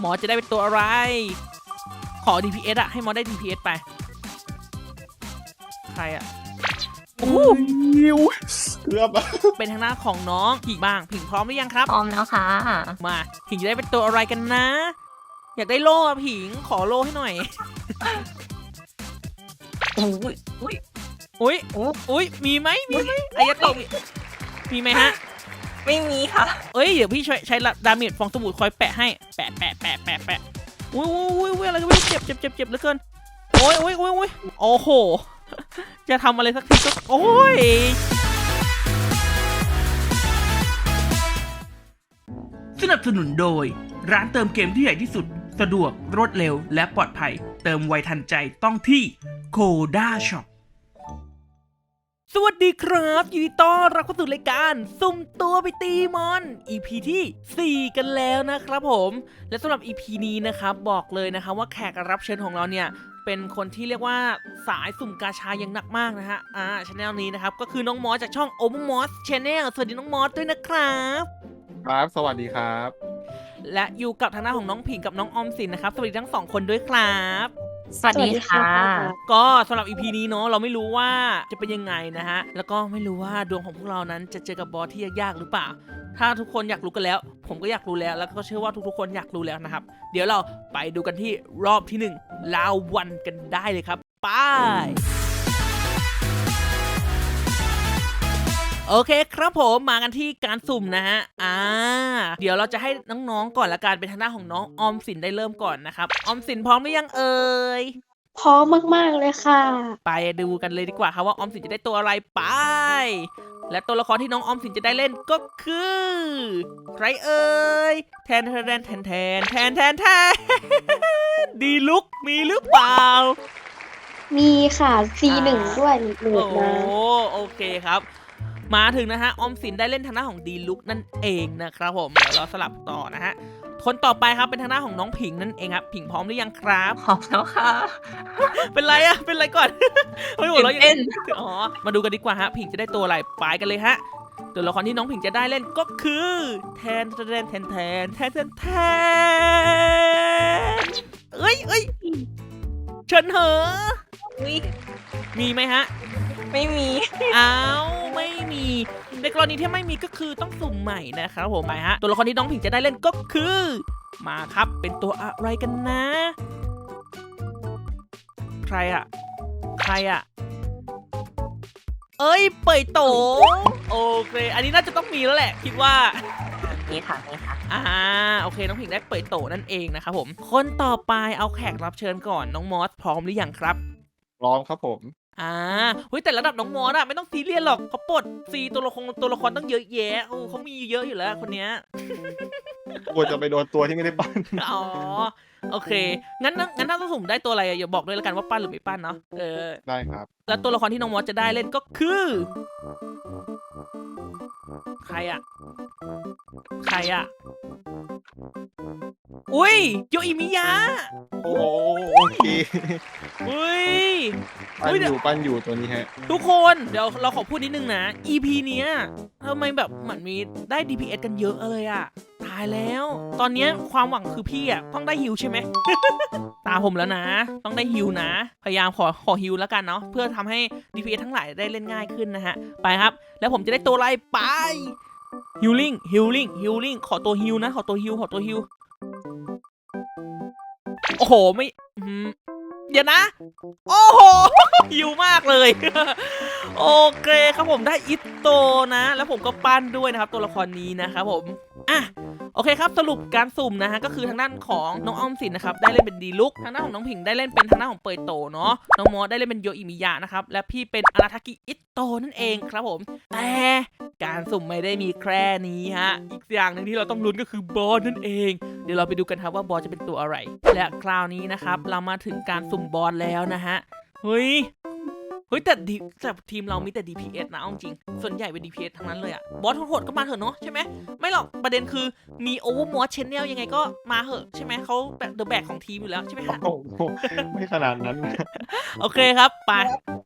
หมอจะได้เป็นตัวอะไร ขอ DPS อะให้หมอได้ DPS ไป ใครอะโอ้โหนิวเกือบอะเป็นทางหน้าของน้องผิงบ้างผิงพร้อมหรือยังครับ พร้อมแล้วค่ะ มาผิงจะได้เป็นตัวอะไรกันนะ อยากได้โล่อะผิงขอโล่ให้หน่อย อุ้ยอุ้ยอุ้ยโอ้อุ้ยมีไหมมีไหมอายาโตะมีมีไหมฮะ ไม่มีค่ะ เอ้ย เดี๋ยวพี่ใช้ใช้ดาเมจฟองสบู่คอยแปะให้ แปะแปะแปะแปะแปะอุ้ยอุ้ยอุ้ยอุ้ยอะไรก็ไม่รู้เจ็บเจ็บเจ็บเจ็บเหลือเกิน โอ้ยโอ้ยโอ้ยโอ้ยโอ้โห จะทำอะไรสักทีก็ โอ้ยสนับสนุนโดย ร้านเติมเกมที่ใหญ่ที่สุด สะดวกรวดเร็ว และปลอดภัย เติมไวทันใจต้องที่โคด้าช็อป สวัสดีครับยินดีต้อนรับเข้าสู่รายการสุ่มตัวไปตีมอน EP ที่ 4 กันแล้วนะครับผม และสำหรับ EP นี้นะครับบอกเลยนะครับว่าแขกรับเชิญของเราเนี่ยเป็นคนที่เรียกว่าสายสุ่มกาชาอย่างหนักมากนะฮะอ่าช anel นี้นะครับก็คือน้องมอสจากช่อง o m o s Channel สวัสดีน้องมอสด้วยนะครับครับ สวัสดีครับ และอยู่กับทางหน้าของน้องผิงกับน้องออมสินนะครับสวัสดีทั้งสองคนด้วยครับ สวัสดีค่ะ ก็สำหรับ EP นี้เนาะเราไม่รู้ว่าจะเป็นยังไงนะฮะ แล้วก็ไม่รู้ว่าดวงของพวกเรานั้นจะเจอกับบอสที่ยากๆหรือเปล่า ถ้าทุกคนอยากรู้กันแล้ว ผมก็อยากรู้แล้ว แล้วก็เชื่อว่าทุกๆคนอยากรู้แล้วนะครับ เดี๋ยวเราไปดูกันที่รอบที่หนึ่งลาววันกันได้เลยครับ ไป โอเคครับผมมากันที่การสุ่มนะฮะ อ่า เดี๋ยวเราจะให้น้องๆก่อนละกันเป็นทางหน้าของน้องออมสินได้เริ่มก่อนนะครับ ออมสินพร้อมหรือยังเอ่ย พร้อมมากๆเลยค่ะ ไปดูกันเลยดีกว่าครับว่าออมสินจะได้ตัวอะไรไป และตัวละครที่น้องออมสินจะได้เล่นก็คือ ใครเอ่ยแทนแทนแทนแทนแทนแทนแทนแทนดีลุกมีหรือเปล่า มีค่ะ C1 อ่าด้วยหนูโอ้มา โอเคครับ มาถึงนะฮะออมสินได้เล่นทางหน้าของดีลุกนั่นเองนะครับผมเดี๋ยวเราสลับต่อนะฮะคนต่อไปครับเป็นทางหน้าของน้องผิงนั่นเองครับ ผิงพร้อมหรือยังครับพร้อมแล้วค่ะ เป็นไรอะเป็นไรก่อนเฮ้ยหัวเราะตื่นเต้นอ๋อมาดูกันดีกว่าฮะ ผิงจะได้ตัวอะไรไปกันเลยฮะตัวละครที่น้องผิงจะได้เล่นก็คือแทนแทนแทนแทนแทนแทนแทนเอ้ยเอ้ยเฉินเหออุ้ยมีไหมฮะ ไม่มี อ้าวไม่มี ในกรณีที่ไม่มีก็คือต้องสุ่มใหม่นะครับผมไปฮะ ตัวละครที่น้องผิงจะได้เล่นก็คือ มาครับเป็นตัวอะไรกันนะ ใครอะใครอะเอ้ยเปยโตโอเค อันนี้น่าจะต้องมีแล้วแหละ คิดว่า นี่ค่ะนี่ค่ะ อ่าโอเค น้องผิงได้เปยโตนั่นเองนะครับผม คนต่อไปเอาแขกรับเชิญก่อนน้องมอสพร้อมหรือยังครับพร้อมครับผม อ่าเฮ้ยแต่ระดับน้องมอสอะไม่ต้องซีเรียสหรอกเขาปลดซีตัวละครตัวละครต้องเยอะแยะโอ้เขามีเยอะอยู่แล้วคนเนี้ย กลัวจะไปโดนตัวที่ไม่ได้ปั้น อ๋อโอเค งั้นงั้นถ้าต้องสุ่มได้ตัวอะไรอะอย่าบอกด้วยแล้วกันว่าปั้นหรือไม่ปั้นเนาะเออได้ครับ แล้วตัวละครที่น้องมอสจะได้เล่นก็คือ ใครอะใครอะอุ้ยโยอิมิยะ โอ้โอเคอุ้ย ปั้นอยู่ปั้นอยู่ตัวนี้ฮะ ทุกคนเดี๋ยวเราขอพูดนิดนึงนะ EP เนี้ยทำไมแบบเหมือนมีได้ DPS กันเยอะเลยอะตายแล้ว ตอนนี้ความหวังคือพี่อะต้องได้ฮิวใช่ไหม ตาผมแล้วนะ ต้องได้ฮิวนะ พยายามขอขอฮิวแล้วกันเนาะเพื่อทำให้ DPS ทั้งหลายได้เล่นง่ายขึ้นนะฮะ ไปครับ แล้วผมจะได้ตัวอะไรไปฮิลลิ่งฮิลลิ่งฮิลลิ่งขอตัวฮิวนะ ขอตัวฮิวขอตัวฮิวโอ้โหไม่เดี๋ยวนะ โอ้โหฮิวมากเลย โอเคครับผมได้อิตโตนะ แล้วผมก็ปั้นด้วยนะครับ ตัวละครนี้นะครับผม อะ โอเคครับสรุปการสุ่มนะฮะก็คือทางด้านของน้องออมสินนะครับได้เล่นเป็นดีลุกทางด้านของน้องผิงได้เล่นเป็นทางด้านของเปยโตเนาะน้องมอสได้เล่นเป็นโยอิมิยะนะครับและพี่เป็นอาราทากิอิโตนั่นเองครับผมแต่การสุ่มไม่ได้มีแค่นี้ฮะอีกอย่างหนึ่งที่เราต้องลุ้นก็คือบอสนั่นเอง เดี๋ยวเราไปดูกันครับว่าบอสจะเป็นตัวอะไร และคราวนี้นะครับเรามาถึงการสุ่มบอสแล้วนะฮะเฮ้ย เฮ้ยแต่ดีแต่ทีมเรามีแต่ DPS นะเอาจริง ส่วนใหญ่เป็น DPS ทั้งนั้นเลยอะบอสโหดๆก็มาเถอะเนาะใช่ไหมไม่หรอกประเด็นคือมี Overwatch Channel ยังไงก็มาเหอะใช่ไหมเขาแบบเดอะแบกของทีมอยู่แล้วใช่ไหมฮะโอ้โหไม่ขนาดนั้น โอเคครับไป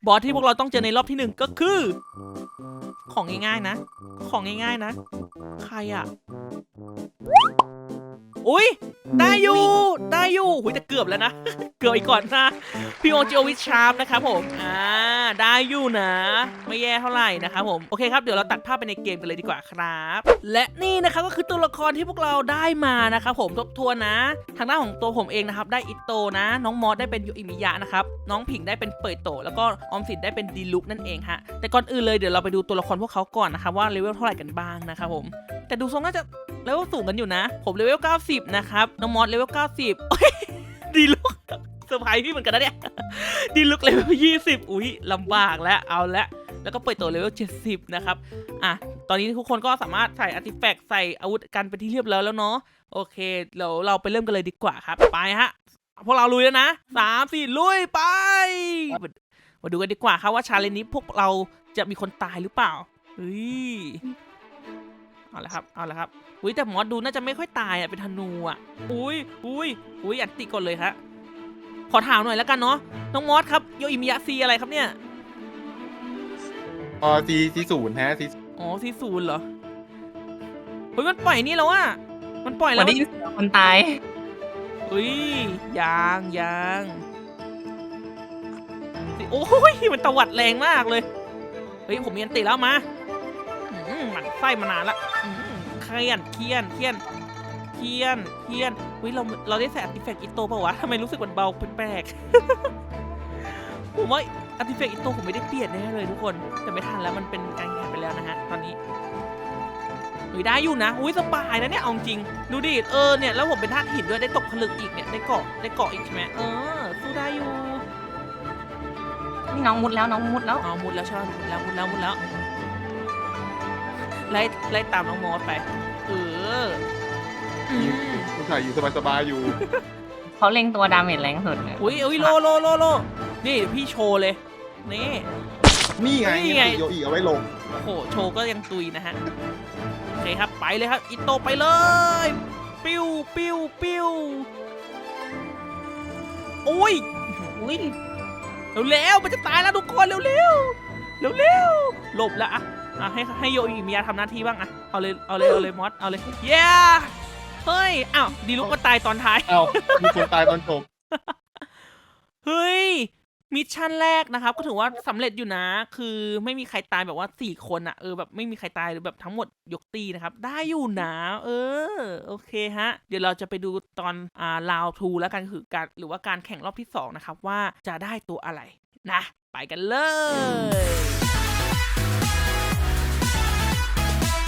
บอสที่พวกเราต้องเจอในรอบที่หนึ่งก็คือ ของง่ายๆนะ ของง่ายๆนะ ใครอะอุ้ยได้อยู่ได้อยู่หุยแต่เกือบแล้วนะ เกือบอีกก่อนนะพี่โอจิโอวิชชาร์ปนะครับผมอ่า ได้อยู่นะ ไม่แย่เท่าไหร่นะครับผมโอเคครับเดี๋ยวเราตัดภาพไปในเกมกันเลยดีกว่าครับ และนี่นะครับก็คือตัวละครที่พวกเราได้มานะครับผมทบทวนนะ ทางด้านของตัวผมเองนะครับได้อิโตนะ น้องมอสได้เป็นยูอิมิยะนะครับน้องผิงได้เป็นเปิดโต แล้วก็ออมสินได้เป็นดีลุกนั่นเองฮะแต่ก่อนอื่นเลยเดี๋ยวเราไปดูตัวละครพวกเขาก่อนนะครับว่าเลเวลเท่าไหร่กันบ้างนะครับผม แต่ดูทรงน่าจะเลเวลสูงกันอยู่นะ ผมเลเวล90 นะครับน้องมอสเลเวล90โอ้ยดีลุก ซอร์ไพรส์พี่เหมือนกันนะเนี่ยดีลุกเลเวล20อุ้ยลำบากแล้วเอาละแล้วก็เปิดตัวเลเวล70นะครับอะตอนนี้ทุกคนก็สามารถใส่อาร์ติแฟกต์ใส่อาวุธกันเป็นที่เรียบร้อยแล้วเนาะโอเคเดี๋ยวเราไปเริ่มกันเลยดีกว่าครับไปฮะพวกเราลุยแล้วนะสามสี่ลุยไป มาดูกันดีกว่าครับว่าชาเลนจ์นี้พวกเราจะมีคนตายหรือเปล่าเฮ้ยเอาละครับเอาละครับอุ้ยแต่หมอดูน่าจะไม่ค่อยตายอะเป็นธนูอะอุ้ยอุ้ยอุ้ยอันติก่อนเลยฮะ ขอถามหน่อยแล้วกันเนาะน้องมอสครับโยอิมิยะซีอะไรครับเนี่ยอ๋อซีซีศูนย์ฮะซีอ๋อซีศูนย์เหรอเฮ้ยมันปล่อยนี่แล้วอะมันปล่อยวัแล้นวนี้ยินเสียงคนตายอุ้ยยางยางสิโอ้ยมันตวัดแรงมากเลยเฮ้ยผมมีอันติแล้วมาอืมหมันไส้มานานละอืมเครียนเครียนเครียน เครียนเครียนอุ้ยเราเราได้ใส่อัติแฟกต์อิโตเปล่าวะทำไมรู้สึกมันเบาแปลกๆผมว่าอัติแฟกต์อิโตผมไม่ได้เปลี่ยนแน่เลยทุกคน แต่ไม่ทันแล้วมันเป็นการแข่งไปแล้วนะฮะตอนนี้อุ้ยได้อยู่นะ อุ้ยสบายนะเนี่ยเอาจริง ดูดิ เออเนี่ยแล้วผมเป็นธาตุหินด้วยได้ตกผลึกอีกเนี่ยได้เกาะได้เกาะอีกใช่ไหมเออสู้ได้อยู่ นี่น้องมุดแล้วน้องมุดแล้วอ๋อมุดแล้วใช่ไหมมุดแล้วมุดแล้วมุดแล้วไล่ไล่ตามน้องมอสไป เออ อืมผู้ชายอยู่สบายๆอยู่ เขาเล็งตัวดาเมจแรงสุดเนี่ยอุ้ยอุ้ยโลโลโลโลนี่พี่โชว์เลย นี่ นี่ไงนี่ไง โยอีเอาไว้ลง โอ้โหโชว์ก็ยังตุยนะฮะ โอเคครับไปเลยครับ อิโตไปเลย ปิ้วปิ้วปิ้วโอ้ยอุ้ยเร็วๆมันจะตายแล้วทุกคนเร็วๆเร็วๆหลบละอะอะให้ให้โยอิมิยาทำหน้าที่บ้างอะเอาเลยเอาเลยเอาเลยมอสเอาเลยเย้ เฮ้ย อ้าว ดีลุกก็ตายตอนท้าย เอ้ามีคนตายตอนจบเฮ้ย มิชชั่นแรกนะครับ ก็ถือว่าสำเร็จอยู่นะ คือไม่มีใครตายแบบว่าสี่คนอะเออแบบไม่มีใครตายหรือแบบทั้งหมดยกตีนะครับ ได้อยู่นะเออ โอเคฮะ เดี๋ยวเราจะไปดูตอนอ่าลาวทูแล้วกันคือการหรือว่าการแข่งรอบที่สองนะครับว่าจะได้ตัวอะไรนะ ไปกันเลย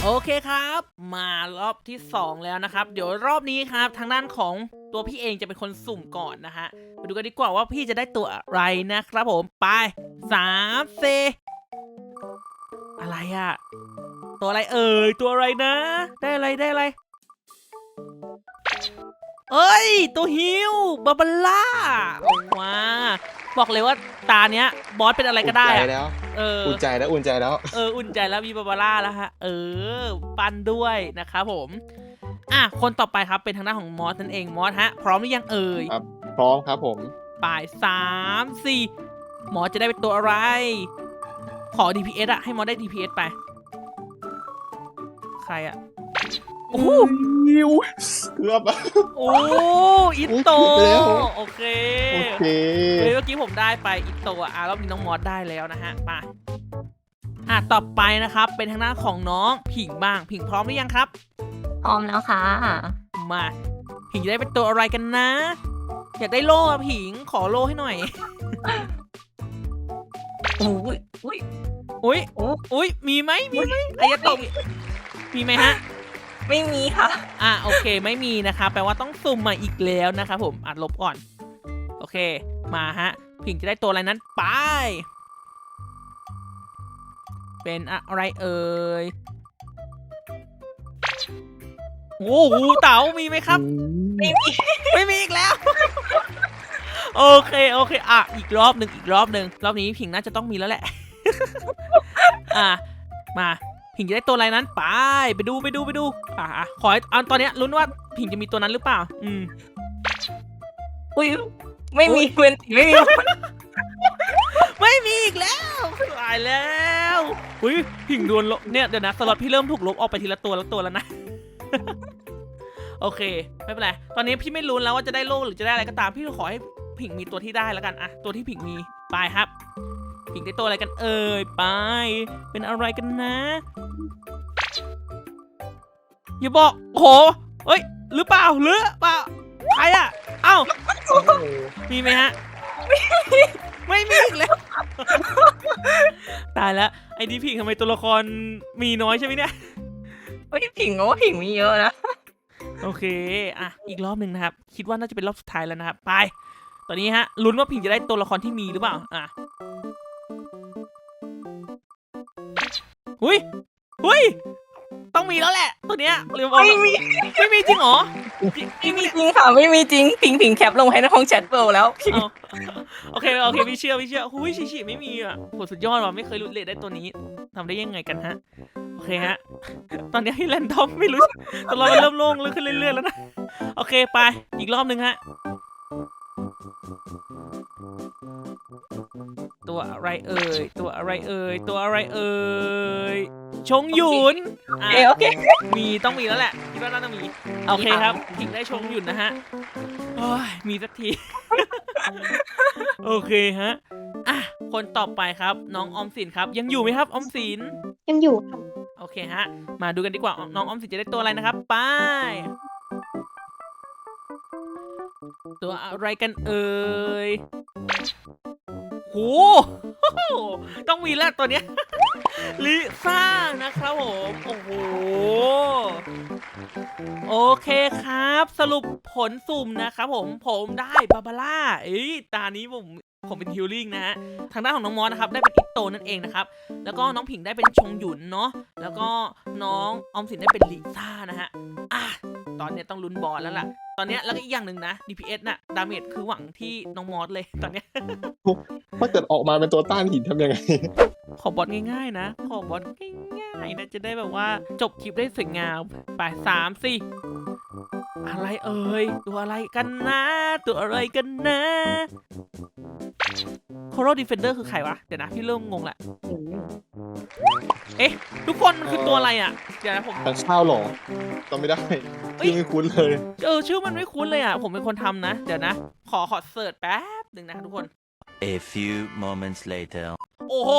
โอเคครับ มารอบที่ 2 แล้วนะครับ เดี๋ยวรอบนี้ครับทางด้านของตัวพี่เองจะเป็นคนสุ่มก่อนนะฮะมาดูกันดีกว่าว่าพี่จะได้ตัวอะไรนะครับผมไปสามเซอะไรอะตัวอะไรเอ่ยตัวอะไรนะ ได้อะไรได้อะไรเอ้ย ตัวฮิวบาบาร่าว้า บอกเลยว่าตาเนี้ยบอสเป็นอะไรก็ได้อุ่นใจอะแล้วเอออุ่นใจแล้วอุ่นใจแล้วเอออุ่นใจแล้วมีบาบาร่าแล้วฮะเออ ปันด้วยนะครับผมอะคนต่อไปครับเป็นทางด้านของมอสนั่นเองมอสฮะ พร้อมหรือยังเอ่ยครับ พร้อมครับผมป่ายสามสี่หมอจะได้เป็นตัวอะไร ขอ DPS อะให้มอสได้ DPS ไป ใครอะ โอ้โหยิวเกือบอะ โอ้อิโตโอ้ยเกือบแล้ว โอเคโอเค เฮ้ยเมื่อกี้ผมได้ไปอิโตะอะรอบนี้น้องมอสได้แล้วนะฮะไปอะต่อไปนะครับเป็นทางด้านของน้องผิงบ้าง ผิงพร้อมหรือยังครับ พร้อมแล้วค่ะ มาผิงจะได้เป็นตัวอะไรกันนะ อยากได้โล่อะผิงขอโล่ให้หน่อย อุ้ยอุ้ยอุ้ยโอ้ อุ้ยมีไหมมีไหมอายาโตะมีมีไหมฮะ ไม่มีค่ะ อะโอเคไม่มีนะคะแปลว่าต้องสุ่มมาอีกแล้วนะครับผมอัดลบก่อน โอเค มาฮะผิงจะได้ตัวอะไรนั้นไป เป็นอะไรเอ่ยโอ้โหเต๋ามีไหมครับ ไม่มี ไม่มีอีกแล้ว โอเคโอเค อะ อีกรอบหนึ่งอีกรอบหนึ่งรอบนี้ผิงน่าจะต้องมีแล้วแหละ อะ มา ผิงจะได้ตัวอะไรนั้นไปไปดูไปดูไปดูอะอะขอให้เอาตอนเนี้ยลุ้นว่าผิงจะมีตัวนั้นหรือเปล่า อืมอุ้ยไม่มีเวนตีไม่มี ไม่มีอีกแล้วตายแล้วอุ้ยผิงโดนลบเนี่ยเดี๋ยวนะสล็อตพี่เริ่มถูกลบออกไปทีละตัวละตัวแล้วนะ โอเค ไม่เป็นไรตอนนี้พี่ไม่รู้แล้วว่าจะได้โล่หรือจะได้อะไรก็ตาม พี่ขอให้ผิงมีตัวที่ได้แล้วกันอะตัวที่ผิงมีไปครับผิงได้ตัวอะไรกันเอ่ยไป เป็นอะไรกันนะ อย่าบอกโหเอ้ย หรือเปล่าหรือเปล่าใครอะเอ้าโอ้โหมีไหมฮะ ไม่มีอีกแล้ว ตายแล้วไอ้นี่ผิงทำไมตัวละครมีน้อยใช่ไหมเนี่ยเฮ้ยผิงก็ว่าผิงมีเยอะนะ โอเค อะ อีกรอบหนึ่งนะครับ คิดว่าน่าจะเป็นรอบสุดท้ายแล้วนะครับ ไป ตอนนี้ฮะ ลุ้นว่าผิงจะได้ตัวละครที่มีหรือเปล่า อะหุย หุยต้องมีแล้วแหละ ตัวเนี้ยหรือว่าไม่มีไม่มีจริงเหรอจริงจริไม่งมีจริงค่ะไม่มีจริงผิงผิงแคปลงให้ในห้องแชทเปิลแล้วผิงเอาโอเคโอเคพี่เชื่อพี่เชื่อหุยชิชิไม่มีอะโหสุดยอดว่ะไม่เคยรู้เลยได้ตัวนี้ทำได้ยังไงกันฮะโอเคฮะ ตอนนี้ให้แรนดอมไม่รู้ตลอดมันเริ่มโล่งเลยขึ้นเรื่อยๆแล้วนะโอเคไปอีกรอบหนึ่งฮะตัวอะไรเอ่ย ตัวอะไรเอ่ย ตัวอะไรเอ่ย ชงหยุนโออะเคโอเค มีต้องมีแล้วแหละคิดว่าน่าจะมีโอเคครับถิงได้ชงหยุนนะฮะโอ้ยมีสักที โอเคฮะอะคนต่อไปครับ น้องออมสินครับ ยังอยู่ไหมครับออมสินยังอยู่ค่ะโอเคฮะ มาดูกันดีกว่าน้องออมสินจะได้ตัวอะไรนะครับไปตัวอะไรกันเอ่ย โห ต้องมีแล้วตัวเนี้ยลิซ่านะครับผม โอ้โห โอเคครับ สรุปผลสุ่มนะครับผม ผมได้บาบาร่าเอ้ย ตานี้ผมผมเป็นฮิลลิ่งนะฮะ ทางด้านของน้องมอสนะครับ ได้เป็นอิโตนั่นเองนะครับ แล้วก็น้องผิงได้เป็นชงหยุนเนาะ แล้วก็น้องออมสินได้เป็นลิซ่านะฮะ อะ ตอนเนี้ยต้องลุ้นบอลแล้วล่ะ ตอนเนี้ยแล้วก็อีกอย่างหนึ่งนะ DPS น่ะดาเมจคือหวังที่น้องมอสเลยตอนเนี้ย ถ้าเกิดออกมาเป็นตัวต้านหินทำยังไง ขอบอลง่ายๆนะ ขอบอลง่ายๆนะจะได้แบบว่าจบคลิปได้สวยงามไปสามสี่อะไรเอ่ย ตัวอะไรกันนะ ตัวอะไรกันนะ โคโรดีเฟนเดอร์คือใครวะ เดี๋ยวนะ พี่เริ่มงงละเอ๊ะ ทุกคนมันคือตัวอะไรอะ เดี๋ยวนะผม แต่ข้าวหรอจำไม่ได้เอ้ยที่ไม่คุ้นเลย เออชื่อมันไม่คุ้นเลยอะ ผมเป็นคนทำนะ เดี๋ยวนะ ขอขอเสิร์ชแป๊บหนึ่งนะทุกคน A few moments later. โอ้โห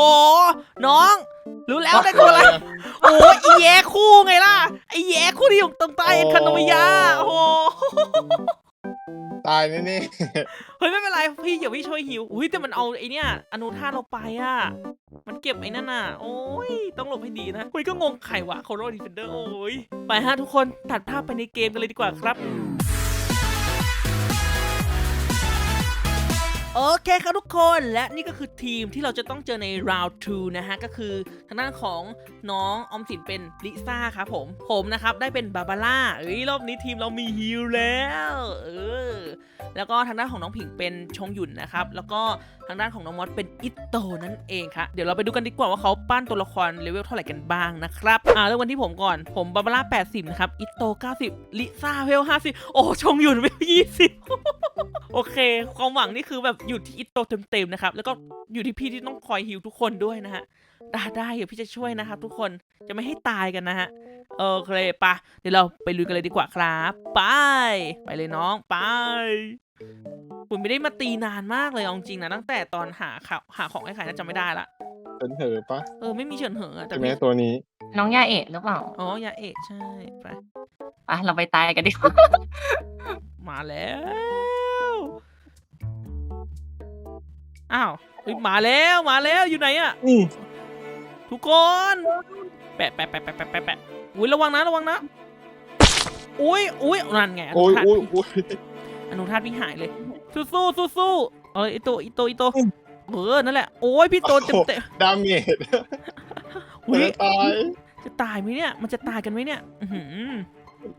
น้อง รู้แล้วได้ตัวอะไร โอ้ยอีแย่คู่ไงล่ะไอแย่คู่ที่อยู่ตรงใต้เอ็นคาโนมิยาโอ้โห ตายแน่ เฮ้ยไม่เป็นไรพี่เดี๋ยวพี่ช่วยหิวอุ้ยแต่มันเอาไอเนี้ยอนุธาเราไปอะ มันเก็บไอ้นั่นน่ะ โอ้ยต้องหลบให้ดีนะคุยก็งงไขวะโคโรดีเฟนเดอร์โอ้ยไปฮะทุกคนตัดภาพไปในเกมกันเลยดีกว่าครับ โอเคครับทุกคนและนี่ก็คือทีมที่เราจะต้องเจอใน round 2 นะฮะ ก็คือทางด้านของน้องอมสินเป็นลิซ่าครับผม ผมนะครับ ได้เป็นบาบาร่าเอ้ยรอบนี้ทีมเรามีฮิลแล้วเออแล้วก็ทางด้านของน้องผิงเป็นชงหยุนนะครับ แล้วก็ทางด้านของน้องมอสเป็นอิโตนั่นเองครับเดี๋ยวเราไปดูกันดีกว่าว่าเขาปั้นตัวละครเลเวลเท่าไหร่กันบ้างนะครับอ่าเริ่มกันที่ผมก่อนผมบาบาร่า80นะครับอิโต90ลิซ่าเวล50 โอ้ชงหยุนเวล20 โอเค ความหวังนี่คือแบบอยู่ที่อิโตเต็มๆนะครับ แล้วก็อยู่ที่พี่ที่ต้องคอยฮิวทุกคนด้วยนะฮะ ได้ได้เดี๋ยวพี่จะช่วยนะครับทุกคน จะไม่ให้ตายกันนะฮะ โอเคปะเดี๋ยวเราไปลุยกันเลยดีกว่าครับ ไป ไปเลยน้อง ไปผมไม่ได้มาตีนานมากเลยเอาจริงๆนะตั้งแต่ตอนหาข่าวหาของให้ใครน่าจะไม่ได้ละๆเป็นเหอะปะเออไม่มีเฉินเหอะอะแต่ใช่ไหมพี่ตัวนี้ น้องยาเอะหรือเปล่าอ๋อยาเอะใช่ไปอะเราไปตายกันดีกว่ามาแล้ว อ้าวเฮ้ยมาแล้วมาแล้วอยู่ไหนอะอืมทุกคนแปะแปะแปะแปะแปะแปะแปะอุ้ยระวังนะระวังนะอุ้ยอุ้ยนั่นไงอโอ้นุยธาตโอ้ยโอ้ยอนุธาตพี่หายเลย สู้สู้สู้สู้เออไอโตไอโตไอโตเออนั่นแหละโอ้ยพี่โตเต็มเต็มดาเมจอุ้ยตาย จะตายไหมเนี่ยมันจะตายกันไหมเนี่ยอื้อหือ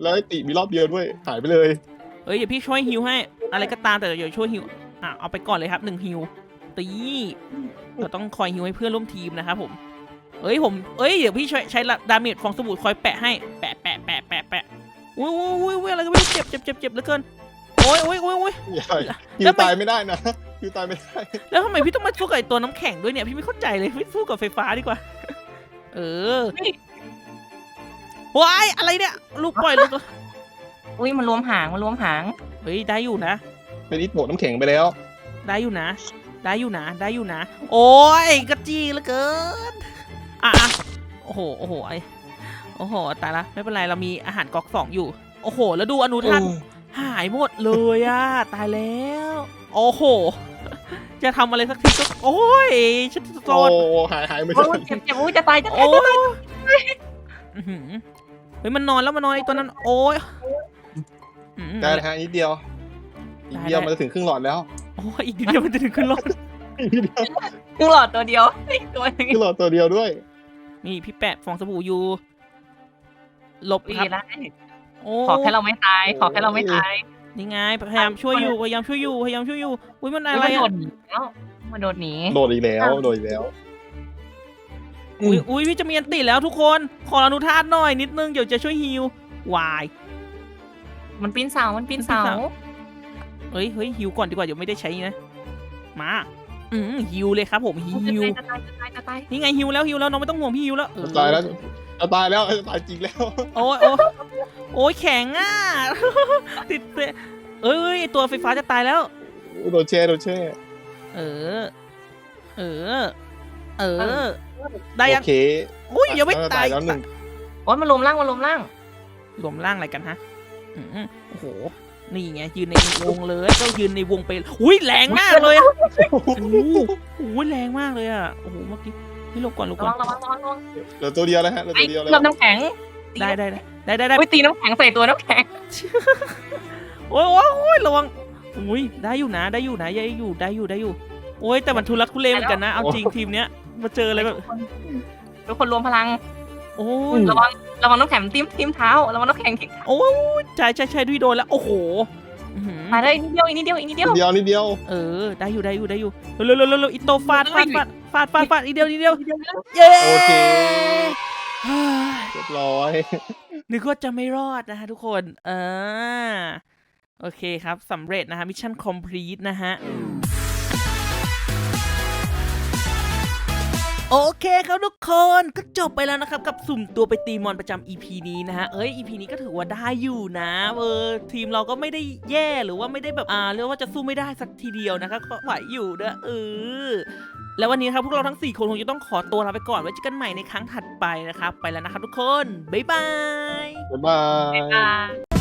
แล้วไอ้ติมีรอบเดียวด้วย หายไปเลย เอ้ยเดี๋ยวพี่ช่วยฮิวให้ อะไรก็ตามแต่เดี๋ยวช่วยฮิวอะเอาไปก่อนเลยครับหนึ่งฮิว ตีเราต้องคอยฮิวให้เพื่อนร่วมทีมนะครับผม เอ้ยผมเอ้ยเดี๋ยวพี่ช่วยใช้ดาเมจฟองสบู่คอยแปะให้แปะแปะแปะแปะแปะอุ้ยอุ้ยอุ้ยอุ้ยอะไรก็ไม่รู้เจ็บเจ็บเจ็บเจ็บเหลือเกินโอ้ยโอ้ยโอ้ยโอ้ยใหญ่ฮิแล้ววไม่ตายไม่ได้นะฮิวตายไม่ได้ แล้วทำไมพี่ต้องมาสู้กับไอ้ตัวน้ำแข็งด้วยเนี่ยพี่ไม่เข้าใจเลยพี่สู้กับไฟฟ้าดีกว่า เออว้ายอะไรเนี่ย ลูกปล่อยลูกอุ้ยมันรวมหางมันรวมหาง เฮ้ยได้อยู่นะเป็นอิโตะน้ำแข็งไปแล้ว ได้อยู่นะ ได้อยู่นะได้อยู่นะ โอ้ยกระจี้เหลือเกินอะอะโอ้โหโอ้โหไอโอ้โหตายละไม่เป็นไรเรามีอาหารก๊อกสองอยู่ โอ้โห แล้วดูอนุทันหายหมดเลยอะตายแล้ว โอ้โห จะทำอะไรสักทีก็โอ้ยฉันจะโซโอ้นหายหายไม่โอ้ได้ยเจ็บเจ็บอุ้ยจะตายจะตายโอ้ยอื้อหือเฮ้ยมันนอนแล้วมันนอนไอ้ตัวนั้นโอ้ยอืมได้นะฮะนิดเดียวอีกเดียวมันจะถึงครึ่งหลอดแล้ว โอ้ยอีกนิดเดียวมันจะถึงขึ้นรถอีกนิดเดียวครึ่งหลอดตัวเดียวอีกตัวหนึงครึ่งหลอดตัวเดียวด้วย นี่พี่แปะฟองสบู่อยู่หลบดีครับได้โอ้ขอแค่เราไม่ตาย ขอแค่เราไม่ตายนี่ไงพยายามช่วยอยู่พยายามช่วยอยู่พยายามช่วยอยู่อุ้ยมันอะไรมันโดอะดหนีแล้วมันโดดหนี โดดอีกแล้วโดดอีกแล้ว อุ้ยอุ้ยพี่จะมีอันติแล้วทุกคนขออนุทานหน่อยนิดนึงเดี๋ยวจะช่วยฮิววาย มันปีนเสา มันปีนเสามันปีนเสา เฮ้ยเฮ้ยฮิวก่อนดีกว่าเดี๋ยวไม่ได้ใช้นะ มาอืมฮิวเลยครับ ผมฮิวจะตายจะตายจะตายนี่ไงฮิวแล้วฮิวแล้วน้องไม่ต้องห่วงพี่ฮิวแล้วเออจะตายแล้วจะตายแล้วจะตายจริงแล้ว โอ้ยโอ้ยโอ้ยแข็งอะ ติดเตะเอ้ยไอ้ตัวไฟฟ้าจะตายแล้ว โดนแช่โดนแช่เออ เออ เออ ได้ยังโอเคอุ้ยยังไม่น่จะตายแล้วหนึ่งโอ้ยมันรวมร่างมันรวมร่างรวมร่างอะไรกันฮะอืมโอ้โห นี่ไงยืนในวงเลยก็ยืนในวงไปอุ้ยแรงมากเลยอะโอ้โหโอ้โหแรงมากเลยอะโอ้โหเมื่อกี้พี่หลบก่อนหลบระก่อวันงระวังระวังระวังเหลือตัวเดียวแล้วฮะเหลือไอ้ตัวเดียวแล้วลำน้ำแข็งได้ได้ได้ได้ได้ได้อุ้ยตีน้ำแข็งใส่ตัวน้ำแข็งโอ้ยโอ้ยโอ้ยระวังอุ้ยได้อยู่นะได้อยู่นะได้อยู่ได้อยู่ได้อยู่โอ้ยแต่มันทุลักทุเลเหมือนกันนะเอาจริงทีมเนี้ยมาเจออะไรแบบทุกคนรวมพลังโอ้ยระวัง ระวังน้ำแข็งทิ่มทิ่มเท้าระวังน้ำแข็งทิ่มโอ้ยใช่ใช่ใช่ด้วยโดนแล้วโอ้โหอื้อหือตายได้อีกนิดเดียวอีกนิดเดียวอีกนิดเดียวนิดเดียวนิดเดียวเออ ได้อยู่ได้อยู่ได้อยู่เร็วเร็วเร็วเร็วอิโตฟาดฟาดฟาดฟาดฟาดฟาดอีกเดียวอีกเดียวอีกนิดเดียวเย้โอเคเฮ้ยเรียบร้อยนึกว่าจะไม่รอดนะฮะทุกคนเออโอเคครับสำเร็จนะฮะมิชชั่นคอมพลีทนะฮะ โอเคครับทุกคนก็จบไปแล้วนะครับ กับสุ่มตัวไปตีมอนประจำ EP นี้นะฮะเอ้ย EP นี้ก็ถือว่าได้อยู่นะเออทีมเราก็ไม่ได้แย่หรือว่าไม่ได้แบบอ่าเรียกว่าจะสู้ไม่ได้สักทีเดียวนะครับก็ไหวอยู่นะเออแล้ววันนี้ครับพวกเราทั้ง 4 คนคงจะต้องขอตัวลาไปก่อนไว้เจอกันใหม่ในครั้งถัดไปนะครับ ไปแล้วนะครับทุกคน บ๊ายบาย บ๊ายบายอ่า